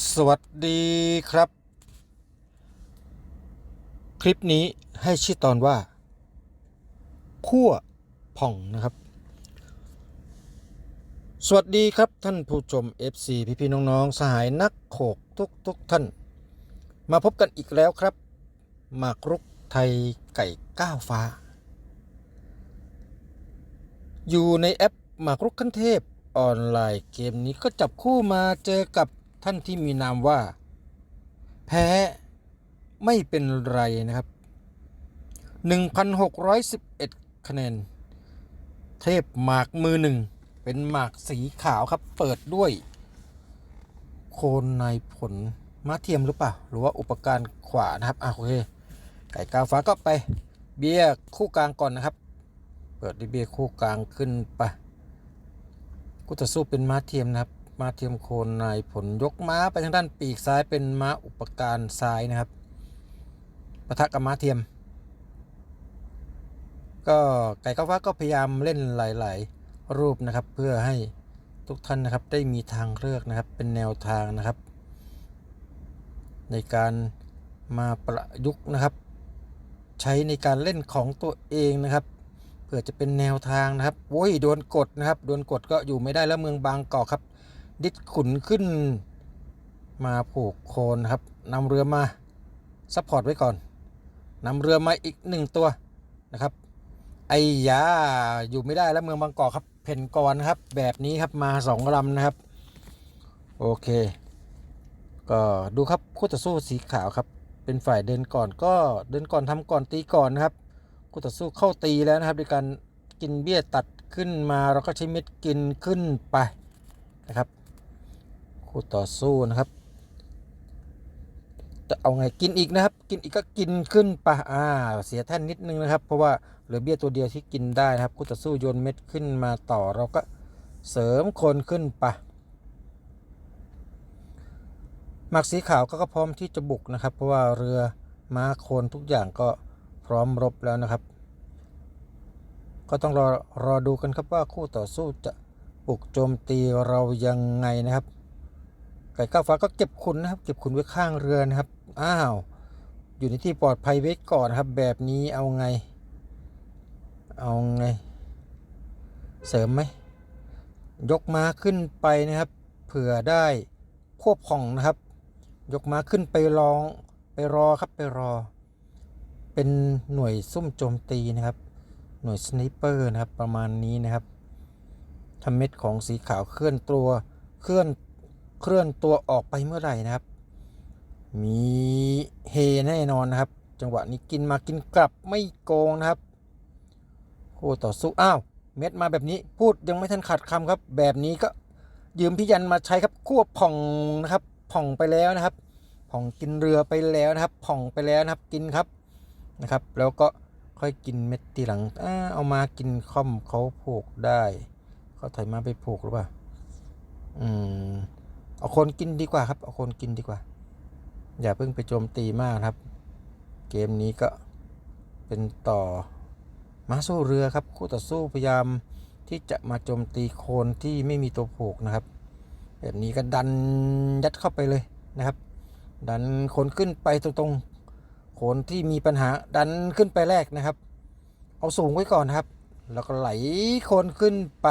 สวัสดีครับ คลิปนี้ให้ชื่อตอนว่าขั้วผ่องนะครับ สวัสดีครับท่านผู้ชม FC พี่พี่น้องๆ สหายนักโขกทุกทุกท่าน มาพบกันอีกแล้วครับ มากรุกไทยไก่ก้าวฟ้า อยู่ในแอปมากรุกขั้นเทพออนไลน์เกมนี้ก็จับคู่มาเจอกับ ท่านที่มีนามว่า แพ้ไม่เป็นไรนะครับ 1,611 คะแนน เทพหมากมือหนึ่ง เป็นหมากสีขาวครับ เปิดด้วย โคนในผลม้าเทียมหรือเปล่า หรือว่าอุปการณ์ขวานะครับ อะโอเค ไก่กาฟ้าก็ไป เบียร์คู่กลางก่อนนะครับ เปิดด้วยเบียร์คู่กลางขึ้นไปกูจะสู้เป็นม้าเทียมนะครับ ม้าเทียมโคนในผลยกม้าไปทางด้านปีกซ้ายเป็นม้าอุปการซ้ายนะครับปะทะกับม้าเทียม ก็ไก่ก้าวฟ้าก็พยายามเล่นหลาย ๆ รูปนะครับ เพื่อให้ทุกท่านนะครับได้มีทางเลือกนะครับเป็นแนวทางนะครับ ในการมาประยุกต์นะครับ ใช้ในการเล่นของตัวเองนะครับเพื่อจะเป็นแนวทางนะครับโอ้ยโดนกดนะครับโดนกดก็อยู่ไม่ได้แล้วเมืองบางกอกครับ ดิดขุนขึ้นมาผูกโคนนครับนำเรือมาซัพพอร์ตไว้ก่อนนำเรือมาอีกหนึ่งตัวนะครับไอ้ยาอยู่ไม่ได้แล้วเมืองบางกอกครับเพ่นก่อนครับ แบบนี้ครับมาสองลำนะครับ โอเค ก็ดูครับคู่ต่อสู้สีขาวครับ เป็นฝ่ายเดินก่อนก็เดินก่อนทำก่อนตีก่อนนะครับคู่ต่อสู้เข้าตีแล้วนะครับด้วยการกินเบี้ยตัดขึ้นมาเราก็ใช้เม็ดกินขึ้นไปนะครับ คู่ต่อสู้นะครับ จะเอาไงกินอีกนะครับ กินอีกก็กินขึ้นไปอ่า เสียแท่นนิดนึงนะครับ เพราะว่าเหลือเบี้ยตัวเดียวที่กินได้นะครับคู่ต่อสู้โยนเม็ดขึ้นมาต่อเราก็เสริมคนขึ้นไปหมากสีขาวก็ก็พร้อมที่จะบุกนะครับ เพราะว่าเรือม้าโคนทุกอย่างก็พร้อมรบแล้วนะครับ ก็ต้องรอรอดูกันครับว่าคู่ต่อสู้จะบุกโจมตีเรายังไงนะครับ ไก่ก้าวฟ้าก็เก็บขุนนะครับ เก็บขุนไว้ข้างเรือนะครับ อ้าว อยู่ในที่ปลอดภัยไว้ก่อนนะครับ แบบนี้เอาไง เอาไง เสริมไหม ยกม้าขึ้นไปนะครับ เผื่อได้ควบของนะครับ ยกม้าขึ้นไปรองไปรอครับไปรอ เป็นหน่วยซุ่มโจมตีนะครับ หน่วยสไนเปอร์นะครับประมาณนี้นะครับทำเม็ดของสีขาวเคลื่อนตัวเคลื่อน เคลื่อนตัวออกไปเมื่อไหร่นะครับ มีเฮแน่นอนนะครับ จังหวะนี้กินมากินกลับไม่โกงนะครับคู่ต่อสู้อ้าวเม็ดมาแบบนี้พูดยังไม่ทันขาดคำครับ แบบนี้ก็ยืมพี่ยันมาใช้ครับควบผ่องนะครับผ่องไปแล้วนะครับ ผ่องกินเรือไปแล้วนะครับ ผ่องไปแล้วนะครับกินครับนะครับ แล้วก็ค่อยกินเม็ดทีหลังอาเอามากินค่อมเขาผูกได้เขาถอยมาไปผูกหรือเปล่าอืม เอาคนกินดีกว่าครับ เอาคนกินดีกว่า อย่าเพิ่งไปโจมตีมากครับ เกมนี้ก็เป็นต่อมาสู้เรือครับ คู่ต่อสู้พยายามที่จะมาโจมตีโคนที่ไม่มีตัวผูกนะครับ แบบนี้ก็ดันยัดเข้าไปเลยนะครับ ดันโคนขึ้นไปตรงๆโคนที่มีปัญหาดันขึ้นไปแรกนะครับ เอาสูงไว้ก่อนนครับ แล้วก็ไหลโคนขึ้นไป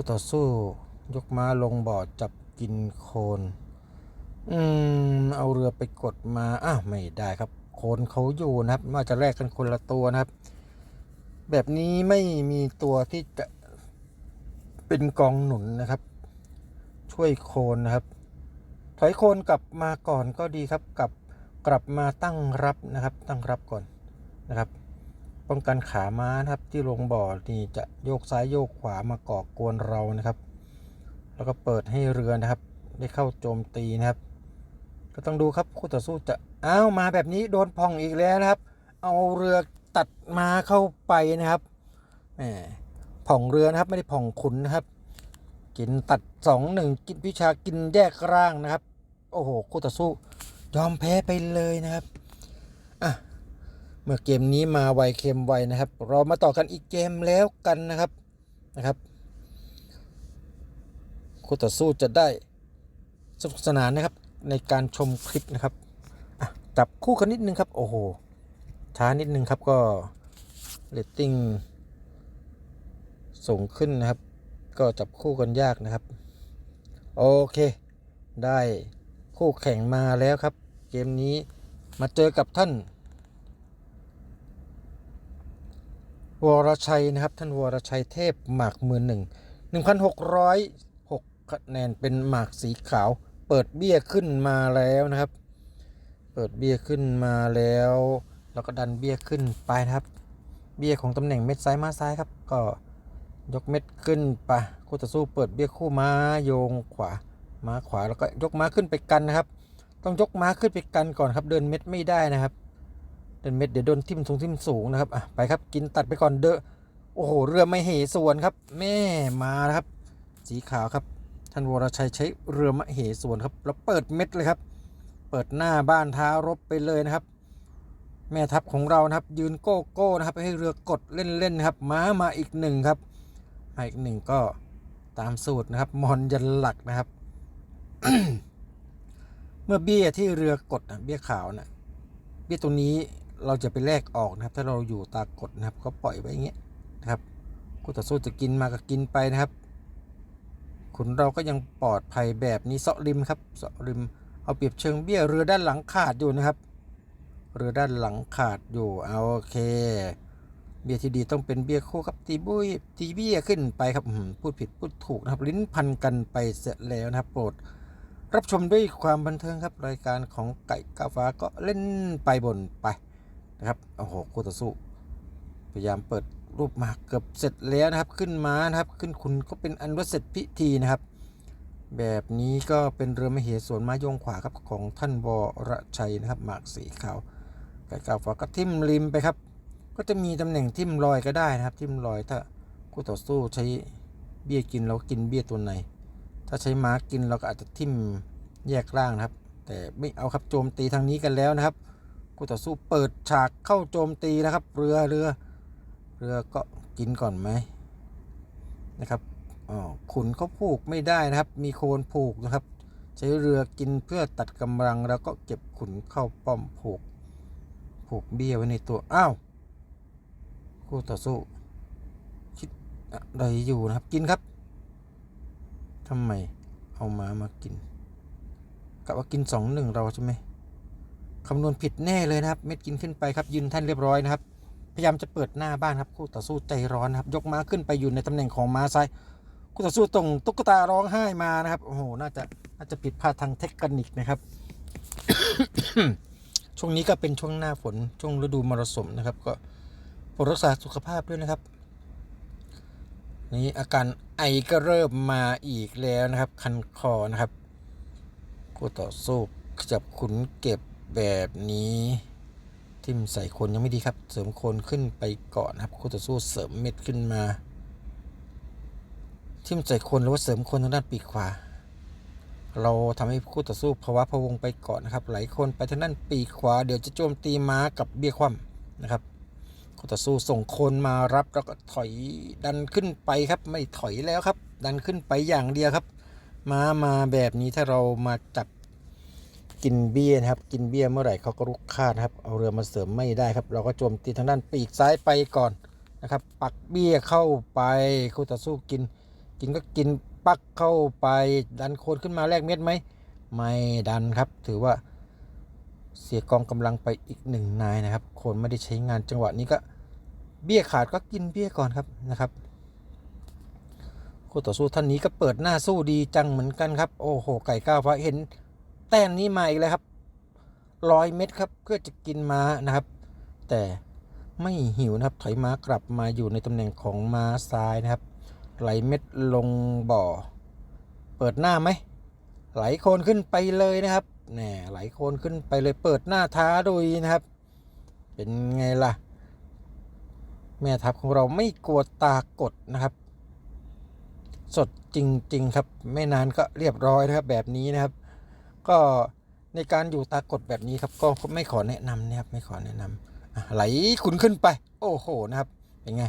คู่ต่อสู้ ยกม้าลงบ่อจับกินโคน อืม เอาเรือไปกดมาอ้าวไม่ได้ครับ โคนเขาอยู่นะครับว่าจะแลกกันคนละตัวนะครับ แบบนี้ไม่มีตัวที่จะเป็นกองหนุนนะครับ ช่วยโคนนะครับ ถอยโคนกลับมาก่อนก็ดีครับกลับกลับมาตั้งรับนะครับ ตั้งรับก่อนนะครับ ป้องกันขาม้านะครับ ที่ลงบ่อนี่จะโยกซ้ายโยกขวามาก่อกวนเรานะครับ แล้วก็เปิดให้เรือนะครับ ได้เข้าโจมตีนะครับ ก็ต้องดูครับคู่ต่อสู้จะอ้าวมาแบบนี้โดนพองอีกแล้วนะครับ เอาเรือตัดมาเข้าไปนะครับแหมผ่องเรือนะครับไม่ได้ผ่องขุนนะครับ กินตัดสองหนึ่งกินวิชากินแยกร่างนะครับ โอ้โหคู่ต่อสู้ยอมแพ้ไปเลยนะครับอะ เมื่อเกมนี้มาไวเค็มไวนะครับ เรามาต่อกันอีกเกมแล้วกันนะครับนะครับคู่ต่อสู้จะได้สนุกสนานนะครับในการชมคลิปนะครับจับคู่กันนิดนึงครับโอ้โหช้านิดนึงครับก็เรตติ้งสูงขึ้นนะครับ ก็จับคู่กันยากนะครับ โอเค ได้คู่แข่งมาแล้วครับ เกมนี้มาเจอกับท่าน วรชัยนะครับ ท่านวรชัยเทพหมากมือหนึ่งหนึ่งพันหกร้อยหกคะแนนเป็นหมากสีขาว เปิดเบี้ยขึ้นมาแล้วนะครับ เปิดเบี้ยขึ้นมาแล้วแล้วก็ดันเบี้ยขึ้นไปนะครับ เบี้ยของตำแหน่งเม็ดซ้ายมาซ้ายครับ ก็ยกเม็ดขึ้นไปคู่ต่อสู้เปิดเบี้ยคู่ม้าโยงขวาม้าขวาแล้วก็ยกม้าขึ้นไปกันนะครับ ต้องยกม้าขึ้นไปกันก่อนครับ เดินเม็ดไม่ได้นะครับ เดินเม็ดเดี๋ยวโดนทิ่มสูงทิ่มสูงนะครับอะไปครับกินตัดไปก่อนเด้อโอ้โหเรือไม่เหสวนครับ แม่มานะครับ สีขาวครับท่านวรชัยใช้เรือมะเหสวนครับแล้วเปิดเม็ดเลยครับ เปิดหน้าบ้านท้ารบไปเลยนะครับ แม่ทัพของเรานะครับ ยืนโก้โก้นะครับให้เรือกดเล่นๆนะครับม้ามาอีกหนึ่งครับมาอีกหนึ่งก็ตามสูตรนะครับมอนยันหลักนะครับ เมื่อเบี้ยที่เรือกดนะเบี้ยขาวนะเบี้ยตรงนี้ เราจะไปแลกออกนะครับ ถ้าเราอยู่ตากดนะครับก็ปล่อยไว้อย่างเงี้ยนะครับคู่ต่อสู้จะกินมาก็กินไปนะครับขุนเราก็ยังปลอดภัยแบบนี้เสาะริมครับเสาะริม เอาเปรียบเชิงเบี้ยเรือด้านหลังขาดอยู่นะครับ เรือด้านหลังขาดอยู่เอาโอเค เบี้ยที่ดีต้องเป็นเบี้ยคู่ครับตีบุ้ยตีเบี้ยขึ้นไปครับพูดผิดพูดถูกนะครับ ลิ้นพันกันไปเสร็จแล้วนะครับโปรดรับชมด้วยความบันเทิงครับรายการของไก่กาฟ้าก็เล่นไปบนไป นะครับโอ้โหคู่ต่อสู้พยายามเปิดรูปมาเกือบเสร็จแล้วนะครับขึ้นมานะครับขึ้นคุณก็เป็นอันว่าเสร็จพิธีนะครับ แบบนี้ก็เป็นเรือมเหสวนม้ายงขวาครับของท่านวรชัยนะครับหมากสีขาวไก่กาฟ้าก็ทิ่มริมไปครับ ก็จะมีตำแหน่งทิ่มลอยก็ได้นะครับ ทิ่มลอยถ้าคู่ต่อสู้ใช้เบี้ยกินเราก็กินเบี้ยตัวไหน ถ้าใช้ม้ากินเราก็อาจจะทิ่มแยกล่างนะครับ แต่ไม่เอาครับโจมตีทางนี้กันแล้วนะครับ คู่ต่อสู้เปิดฉากเข้าโจมตีนะครับ เรือเรือเรือก็กินก่อนไหมนะครับอ๋อขุนเขาผูกไม่ได้นะครับ มีโคนผูกนะครับ ใช้เรือกินเพื่อตัดกำลังแล้วก็เก็บขุนเข้าป้อมผูก ผูกเบี้ยไว้ในตัวอ้าวคู่ต่อสู้คิดอะไรอยู่นะครับกินครับทำไมเอาม้ามากินกะว่ากินสองหนึ่งเราใช่ไหม คำนวณผิดแน่เลยนะครับ เม็ดกินขึ้นไปครับยืนท่านเรียบร้อยนะครับ พยายามจะเปิดหน้าบ้านครับคู่ต่อสู้ใจร้อนนะครับยกม้าขึ้นไปอยู่ในตำแหน่งของม้าซ้ายคู่ต่อสู้ตรงตุ๊กตาร้องไห้มานะครับโอ้โหน่าจะน่าจะผิดพลาดทางเทคนิคนะครับ ช่วงนี้ก็เป็นช่วงหน้าฝนช่วงฤดูมรสุมนะครับ ก็โปรดรักษาสุขภาพด้วยนะครับ นี่อาการไอก็เริ่มมาอีกแล้วนะครับ คันคอนะครับคู่ต่อสู้จับขุนเก็บ แบบนี้ทิมใส่คนยังไม่ดีครับ เสริมคนขึ้นไปก่อนนะครับคู่ต่อสู้เสริมเม็ดขึ้นมา ทิมใส่คนหรือว่าเสริมคนทางด้านปีกขวา เราทำให้คู่ต่อสู้ภาวะพะวงไปก่อนนะครับ ไหลคนไปทางด้านปีกขวา เดี๋ยวจะโจมตีม้ากับเบี้ยคว่ำนะครับคู่ต่อสู้ส่งคนมารับแล้วก็ถอยดันขึ้นไปครับ ไม่ถอยแล้วครับ ดันขึ้นไปอย่างเดียวครับ ม้ามาแบบนี้ถ้าเรามาจับ กินเบี้ยนะครับ กินเบี้ยเมื่อไหร่เขาก็รุกคาดครับ เอาเรือมาเสริมไม่ได้ครับ เราก็โจมตีทางด้านปีกซ้ายไปก่อนนะครับ ปักเบี้ยเข้าไปคู่ต่อสู้กิน กินก็กินปักเข้าไปดันโคนขึ้นมาแลกเม็ดไหมไม่ดันครับ ถือว่าเสียกองกำลังไปอีกหนึ่งนายนะครับ โคนไม่ได้ใช้งานจังหวะนี้ก็เบี้ยขาดก็กินเบี้ยก่อนครับนะครับคู่ต่อสู้ท่านนี้ก็เปิดหน้าสู้ดีจังเหมือนกันครับ โอ้โห ไก่ก้าวฟ้าเห็น แต้มนี้มาอีกแล้วครับร้อยเม็ดครับเพื่อจะกินม้านะครับ แต่ไม่หิวนะครับถอยม้ากลับมาอยู่ในตำแหน่งของม้าซ้ายนะครับ ไหลเม็ดลงบ่อ เปิดหน้าไหมไหลโคนขึ้นไปเลยนะครับแหน่ไหลโคนขึ้นไปเลยเปิดหน้าท้าดุยนะครับ เป็นไงล่ะ แม่ทัพของเราไม่กลัวตากดนะครับ สดจริง ๆ ครับ ไม่นานก็เรียบร้อยนะครับแบบนี้นะครับ ก็ในการอยู่ตากดแบบนี้ครับ ก็ไม่ขอแนะนำนะครับไม่ขอแนะนำไหลขุนขึ้นไป โอ้โหนะครับเป็นไง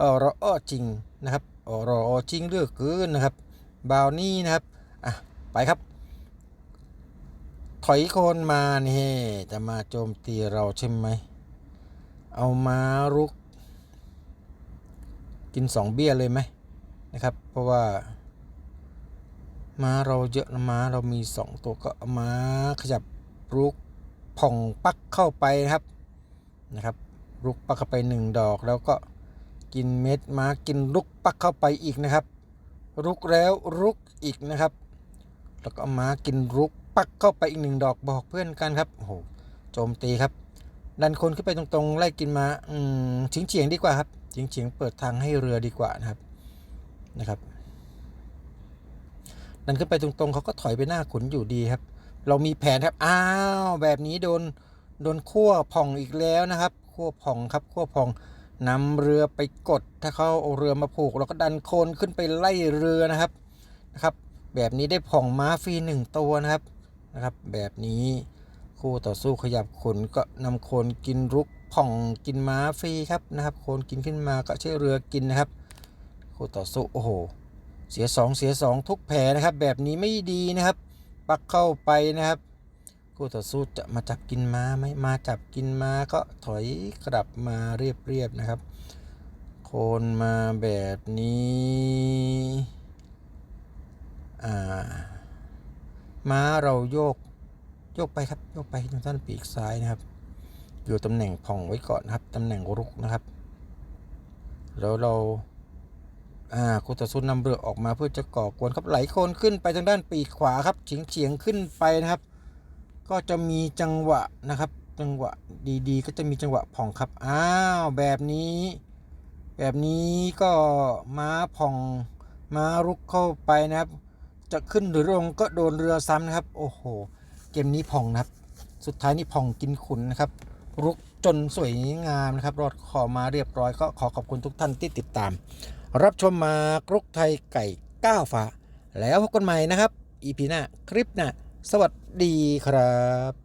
ออรออจริงนะครับออรอจริงเลือกเกินนะครับบาวนี่นะครับอะไปครับ ถอยโคนมานี่จะมาโจมตีเราใช่ไหมเอามารุก กินสองเบี้ยเลยไหมนะครับ เพราะว่า ม้าเราเยอะนะม้าเรามีสองตัวก็ม้าขยับรุกผ่องปักเข้าไปนะครับนะครับรุกปักเข้าไปหนึ่งดอก แล้วก็กินเม็ดม้ากินรุกปักเข้าไปอีกนะครับรุกแล้วรุกอีกนะครับ แล้วก็เอาม้ากินรุกปักเข้าไปอีกหนึ่งดอกบอกเพื่อนกันครับโอ้โหโจมตีครับ ดันคนขึ้นไปตรงๆ ไล่กินมาอืมชิงเฉียงๆดีกว่าครับชิงเฉียงๆเปิดทางให้เรือดีกว่านะครับนะครับ ดันขึ้นไปตรงๆเขาก็ถอยไปหน้าขุนอยู่ดีครับ เรามีแผนครับอ้าวแบบนี้โดนโดนขั้วผ่องอีกแล้วนะครับขั้วผ่องครับขั้วผ่องนำเรือไปกด ถ้าเขาเอาเรือมาผูกเราก็ดันโคนขึ้นไปไล่เรือนะครับนะครับ แบบนี้ได้ผ่องม้าฟรีหนึ่งตัวนะครับนะครับ แบบนี้คู่ต่อสู้ขยับขนก็นำโคนกินรุกผ่องกินม้าฟรีครับนะครับ โคนกินขึ้นมาก็ใช้เรือกินนะครับ คู่ต่อสู้โอ้โห เสียสองเสียสองทุกแผลนะครับ แบบนี้ไม่ดีนะครับ ปักเข้าไปนะครับคู่ต่อสู้จะมาจับกินม้าไหมมาจับกินม้าก็ถอยกลับมาเรียบๆนะครับ โคนมาแบบนี้อ่าม้าเราโยกโยกไปครับโยกไปทางด้านปีกซ้ายนะครับ อยู่ตำแหน่งผ่องไว้ก่อนนะครับตำแหน่งรุกนะครับ แล้วเรา อ่าคู่ต่อสู้นำเรือออกมาเพื่อจะก่อกวนครับไหลโคนขึ้นไปทางด้านปีกขวาครับเฉียงเฉียงๆขึ้นไปนะครับ ก็จะมีจังหวะนะครับ จังหวะดีๆ ก็จะมีจังหวะผ่องครับอ้าวแบบนี้ แบบนี้ก็ม้าผ่องม้ารุกเข้าไปนะครับ จะขึ้นหรือลงก็โดนเรือซ้ำนะครับ โอ้โห เกมนี้ผ่องนะครับ สุดท้ายนี่ผ่องกินขุนนะครับ รุกจนสวยงามนะครับ รอดคอมาเรียบร้อยก็ขอขอบคุณทุกท่านที่ติดตาม รับชมมากรุกไทยไก่ก้าวฝาแล้วพบกันใหม่นะครับ อีพีหน้าคลิปหน้าสวัสดีครับ